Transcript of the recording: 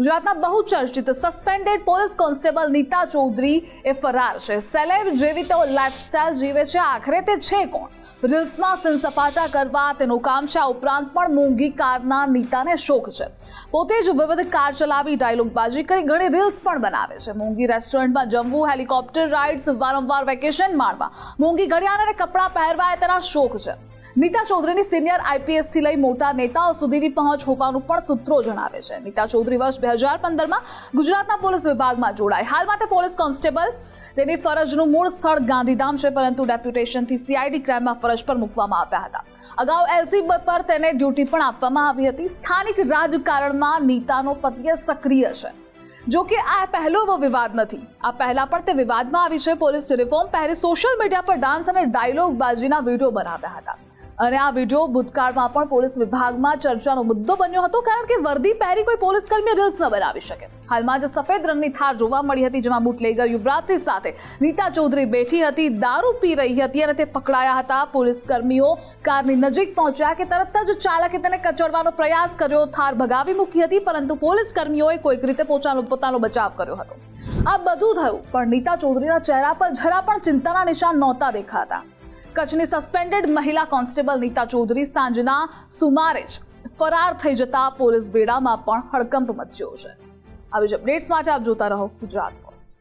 ગુજરાતના બહુ ચર્ચિત suspended police constable Nita Chaudhary એ ફરાર છે. સેલેબ જેવી તેઓ લાઇફસ્ટાઇલ જીવે છે, આખરે તે છે કોણ? રીલ્સમાં સિન સપાટા કરવા, તેનું કામ છે, આ ઉપરાંત પણ મોંઘી કારના નીતાને શોખ છે. પોતે જ વિવિધ કાર ચલાવી ડાયલોગબાજી કરી ઘણી રીલ્સ પણ બનાવે છે. મોંઘી રેસ્ટોરન્ટમાં જમવું, હેલિકોપ્ટર રાઇડ્સ વારંવાર વેકેશન માણવા, મોંઘી ઘડિયાળ અને કપડાં પહેરવા એ તેના શોખ છે. નીતા ચૌધરીની સિનિયર આઈપીએસથી લઈ મોટા નેતાઓ સુધીની પહોંચ હોવાનું પણ સૂત્રો જણાવે છે. નીતા ચૌધરી વર્ષ બે હજાર પંદરમાં ગુજરાતના પોલીસ વિભાગમાં જોડાઈ. હાલમાં તે પોલીસ કોન્સ્ટેબલ તેની ફરજનું મૂળ સ્થળ ગાંધીધામ છે, પરંતુ ડેપ્યુટેશનથી સીઆઈડી ક્રાઇમમાં ફરજ પર મૂકવામાં આવ્યા હતા. અગાઉ એલસી પર તેને ડ્યુટી પણ આપવામાં આવી હતી. સ્થાનિક રાજકારણમાં નીતાનો પતિએ સક્રિય છે. જો કે આ પહેલો એવો વિવાદ નથી. આ પહેલા પણ તે વિવાદમાં આવી છે. પોલીસ યુનિફોર્મ પહેરી સોશિયલ મીડિયા પર ડાન્સ અને ડાયલોગ બાજીના વીડિયો બનાવ્યા હતા. અને આ વીડિયો ભૂતકાળમાં પણ પોલીસ વિભાગમાં ચર્ચાનો મુદ્દો બન્યો હતો, કારણ કે વર્દી પહેરી કોઈ પોલીસ કર્મી રીલ્સ ન બનાવી શકે. હાલમાં જ સફેદ રંગની થાર જોવા મળી હતી, જેમાં બુટલેગર યુવરાજસિંહ સાથે નીતા ચૌધરી બેઠી હતી, દારૂ પી રહી હતી અને તે પકડાયા હતા. પોલીસ કર્મીઓ કારની નજીક પહોંચ્યા કે તરત જ ચાલકે તેને કચડવાનો પ્રયાસ કર્યો, થાર ભગાવી મૂકી હતી, પરંતુ પોલીસ કર્મીઓએ કોઈક રીતે પોતાનો પોતાનો બચાવ કર્યો હતો. આ બધું થયું, પણ નીતા ચૌધરીના ચહેરા પર જરા પણ ચિંતાના નિશાન નહોતા દેખાતા. કચ્છની સસ્પેન્ડેડ મહિલા કોન્સ્ટેબલ નીતા ચૌધરી સાંજના સુમારે જ ફરાર થઈ જતા પોલીસ બેડામાં પણ હડકંપ મચ્યો છે. આવી જ અપડેટ્સ માટે આપ જોતા રહો ગુજરાત પોસ્ટ